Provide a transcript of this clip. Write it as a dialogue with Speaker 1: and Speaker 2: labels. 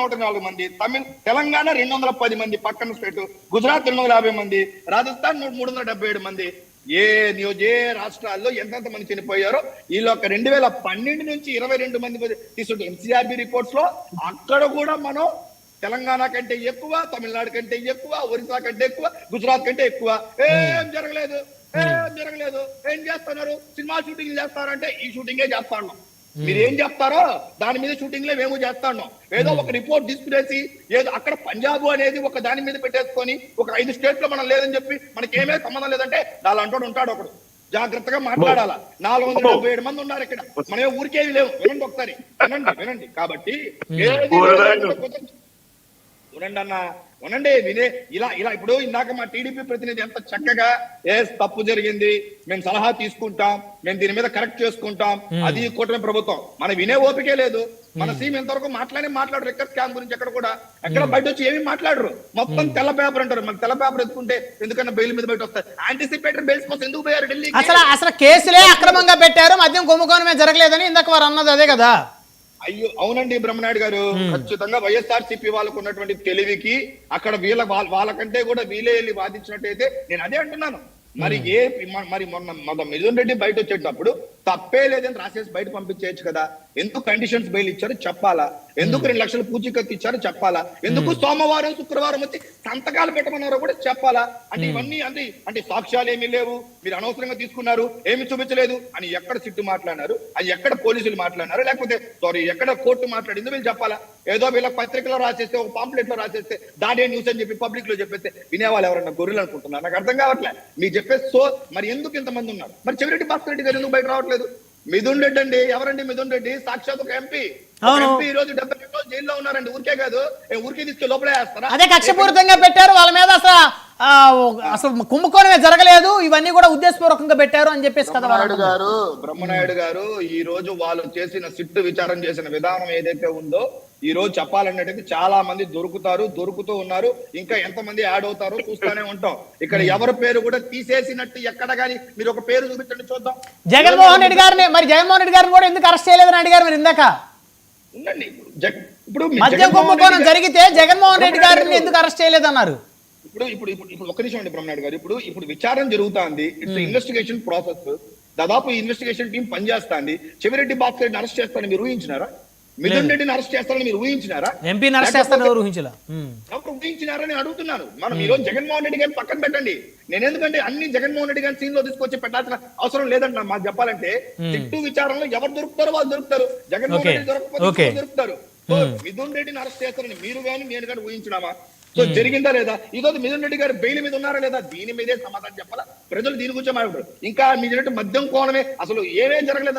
Speaker 1: నూట నాలుగు మంది తమిళ తెలంగాణ రెండు వందల పది మంది పక్కన స్టేట్ గుజరాత్ రెండు వందల యాభై మంది రాజస్థాన్ నూట మూడు వందల డెబ్బై ఏడు మంది. ఏ నియోజ ఏ రాష్ట్రాల్లో ఎంతెంత మంది చనిపోయారో వీళ్ళు ఒక రెండు వేల పన్నెండు నుంచి ఇరవై రెండు మంది తీసుకుంటే ఎన్సీఆర్బి రిపోర్ట్స్లో అక్కడ కూడా మనం తెలంగాణ కంటే ఎక్కువ తమిళనాడు కంటే ఎక్కువ ఒరిస్సా కంటే ఎక్కువ గుజరాత్ కంటే ఎక్కువ. ఏం జరగలేదు ఏం జరగలేదు. ఏం చేస్తున్నారు? సినిమా షూటింగ్ చేస్తారంటే ఈ షూటింగే చేస్తా ఉన్నాం. మీరు ఏం చెప్తారో దాని మీద షూటింగ్లో మేము చేస్తా ఉన్నాం ఏదో ఒక రిపోర్ట్ తీసుకునేసి ఏదో అక్కడ పంజాబ్ అనేది ఒక దాని మీద పెట్టేసుకొని ఒక ఐదు స్టేట్లో మనం లేదని చెప్పి మనకేమే సంబంధం లేదంటే దాని అంటాడు ఉంటాడు ఒకడు. జాగ్రత్తగా మాట్లాడాలా? నాలుగు వందల డెబ్బై ఏడు మంది ఉన్నారు ఇక్కడ. మనమే ఊరికేవి లేవు. వినండి ఒకసారి. వినండి వినండి. కాబట్టి. ఉనండి అన్న. ఉనండి వినే ఇలా ఇలా ఇప్పుడు ఇందాక మా టీడీపీ ప్రతినిధి ఎంత చక్కగా ఏ తప్పు జరిగింది మేము సలహా తీసుకుంటాం మేము దీని మీద కరెక్ట్ చేసుకుంటాం అది కూటమి ప్రభుత్వం. మన వినే ఓపికే లేదు. మన సీఎం ఎంతవరకు మాట్లాడే మాట్లాడరు ఎక్కడ స్కామ్ గురించి ఎక్కడ కూడా. ఎక్కడ బయట వచ్చి ఏమీ మాట్లాడరు. మొత్తం తెల్ల పేపర్ అంటారు. మన తెల్ల పేపర్ ఎత్తుకుంటే ఎందుకన్నా బెయిల్ మీద బయట వస్తారు? యాంటిసిపేటెడ్ బెయిల్స్ కోసం ఎందుకు పోయారు ఢిల్లీ
Speaker 2: అసలు అసలు కేసులే అక్రమంగా పెట్టారు మద్యం కుంభకోణమే జరగలేదని ఇందాక వారు అన్నది అదే కదా.
Speaker 1: అయ్యో అవునండి బ్రహ్మనాయుడు గారు. ఖచ్చితంగా వైఎస్ఆర్ సిపి వాళ్ళకు ఉన్నటువంటి తెలివికి అక్కడ వీళ్ళ వాళ్ళ- వాళ్ళకంటే కూడా వీలే వెళ్ళి వాదించినట్టయితే నేను అదే అంటున్నాను. మరి ఏ మ- మరి మొన్న మన మిథున్ రెడ్డి బయట వచ్చేటప్పుడు తప్పే లేదని రాసేసి బయట పంపించేయచ్చు కదా. ఎందుకు కండిషన్స్ బెయిల్ ఇచ్చారు చెప్పాలా? ఎందుకు రెండు లక్షలు పూచీకత్తు ఇచ్చారు చెప్పాలా? ఎందుకు సోమవారం శుక్రవారం వచ్చి సంతకాలు పెట్టమన్నారో కూడా చెప్పాలా? అంటే ఇవన్నీ అంటే అంటే సాక్ష్యాలు ఏమీ లేవు. మీరు అనవసరంగా తీసుకున్నారు. ఏమి చూపించలేదు అని ఎక్కడ సిట్టు మాట్లాడినారు? అది ఎక్కడ పోలీసులు మాట్లాడినారు? లేకపోతే సారీ ఎక్కడ కోర్టు మాట్లాడింది వీళ్ళు చెప్పాలా? ఏదో వీళ్ళ పత్రికలో రాసేస్తే ఒక పాంప్లెట్లో రాసేస్తే దాడే న్యూస్ అని చెప్పి పబ్లిక్లో చెప్పేస్తే వినేవాళ్ళు ఎవరన్నా గొర్రెలు అనుకుంటున్నారు? నాకు అర్థం కావట్లే. మీకు చెప్పేసి సో మరి ఎందుకు ఇంతమంది ఉన్నారు? మరి చెవిరెడ్డి భాస్కర్ రెడ్డి గారు ఎందుకు బయట రావట్లేదు? మిథున్ రెడ్డి అండి. ఎవరండి మిథున్ రెడ్డి? సాక్షాత్ ఒక ఎంపీ. ఎంపీ ఈ రోజు డెబ్బై రెండు రోజులు జైల్లో ఉన్నారండి. ఊరికే కాదు. ఏ ఊరికే తీసుకెళ్ళి లోపలే వేస్తారా?
Speaker 2: అదే కక్షపూరితంగా పెట్టారు. వాళ్ళ మీద అసలు అసలు కుంభకోణమే జరగలేదు. ఇవన్నీ కూడా ఉద్దేశపూర్వకంగా పెట్టారు అని చెప్పేసి కదా.
Speaker 1: గారు బ్రహ్మనాయుడు గారు ఈ రోజు వాళ్ళు చేసిన సిట్టు విచారం చేసిన విధానం ఏదైతే ఉందో ఈ రోజు చెప్పాలన్నట్టయితే చాలా మంది దొరుకుతారు దొరుకుతూ ఉన్నారు. ఇంకా ఎంత మంది యాడ్ అవుతారో చూస్తూనే ఉంటాం. ఇక్కడ ఎవరి పేరు కూడా తీసేసినట్టు ఎక్కడ గానీ మీరు ఒక పేరు చూపించండి చూద్దాం.
Speaker 2: జగన్మోహన్ రెడ్డి గారిని మరి జగన్మోహన్ రెడ్డి గారిని కూడా ఎందుకు అరెస్ట్ చేయలేదని అడిగారు మీరు ఇందాక?
Speaker 1: ఉండండి. ఇప్పుడు
Speaker 2: మద్యం కుంభకోణం జరిగితే జగన్మోహన్ రెడ్డి గారిని ఎందుకు అరెస్ట్ చేయలేదన్నారు?
Speaker 1: ఇప్పుడు ఇప్పుడు ఇప్పుడు ఇప్పుడు ఒక్క నిమిషం అండి బ్రహ్మనాయుడు గారు. ఇప్పుడు ఇప్పుడు విచారణ జరుగుతుంది. ఇట్స్ ఇన్వెస్టిగేషన్ ప్రాసెస్ దాదాపు ఇన్వెస్టిగేషన్ టీం పనిచేస్తుంది. చెవిరెడ్డి బాక్స్ రెడ్డిని అరెస్ట్ చేస్తారని మీరు ఊహించినారా? మిథున్ రెడ్డిని అరెస్ట్ చేస్తారని మీరు ఊహించినారా?
Speaker 2: ఎంపీని అరెస్ట్ చేస్తారని ఎవరు ఊహించలే?
Speaker 1: ఊహించినారని అడుగుతున్నాను. మనం ఈ రోజు జగన్మోహన్ రెడ్డి గారిని పక్కన పెట్టండి. నేను ఎందుకంటే అన్ని జగన్మోహన్ రెడ్డి గారిని సీన్లో తీసుకొచ్చి పెట్టాల్సిన అవసరం లేదంట మాకు చెప్పాలంటే తిట్టు విచారణలో ఎవరు దొరుకుతారో వాళ్ళు దొరుకుతారు. జగన్మోహన్. రెడ్డి దొరకకపోతే. ఇంకొకరు దొరుకుతారు. సో మిథున్ రెడ్డిని అరెస్ట్ చేస్తారని మీరు కానీ నేను కానీ ఊహించినామా? సో జరిగిందా లేదా? ఈ రోజు మిథున్ రెడ్డి గారు బెయిల్ మీద ఉన్నారా లేదా? దీని మీదే సమాధానం చెప్పాలా? ప్రజలు దీని గురించి మాట్లాడరు ఇంకా మీ మద్యం కోణమే అసలు ఏమేం జరగలేదు